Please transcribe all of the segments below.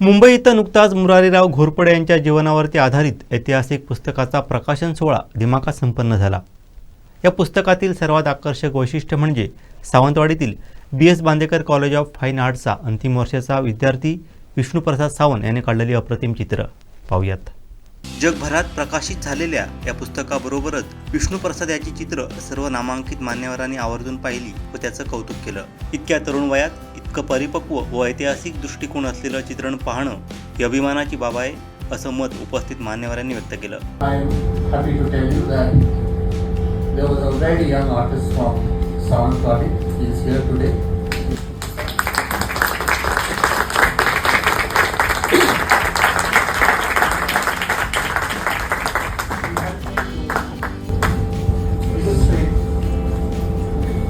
मुंबई इथं नुकताच मुरारीराव घोरपडे यांच्या जीवनावरती आधारित ऐतिहासिक पुस्तकाचा प्रकाशन सोहळा दिमाखात संपन्न झाला. या पुस्तकातील सर्वात आकर्षक वैशिष्ट्य म्हणजे सावंतवाडीतील B S Bandekar college of fine आर्ट्सचा अंतिम वर्षाचा विद्यार्थी विष्णुप्रसाद सावंत याने काढलेली अप्रतिम चित्र. पाहूयात. जगभरात प्रकाशित झालेल्या या पुस्तकाबरोबरच विष्णुप्रसाद याची चित्र सर्व नामांकित मान्यवरांनी आवर्जून पाहिली व त्याचं कौतुक केलं इतक्या तरुण वयात इतकं परिपक्व व ऐतिहासिक दृष्टिकोन असलेलं चित्रण पाहणं ही अभिमानाची बाब आहे असं मत उपस्थित मान्यवरांनी व्यक्त केलं there was a very young artist from Savantwadi. He is here today.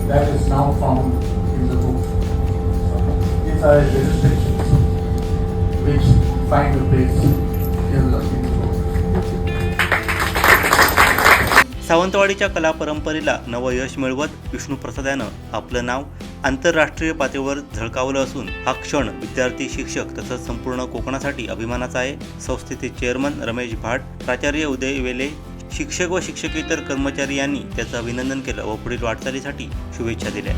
That is now found in the book. These are restrictions which find a place in the in the book. सावंतवाडीच्या कला परंपरेला नवं यश मिळवत विष्णुप्रसाद यानं आपलं नाव आंतरराष्ट्रीय पातळीवर झळकावलं असून हा क्षण विद्यार्थी शिक्षक तसंच संपूर्ण कोकणासाठी अभिमानाचा आहे संस्थेचे चेअरमन रमेश भाट प्राचार्य उदय वेले शिक्षक व शिक्षकेतर कर्मचारी यांनी त्याचं अभिनंदन केलं व पुढील वाटचालीसाठी शुभेच्छा दिल्या.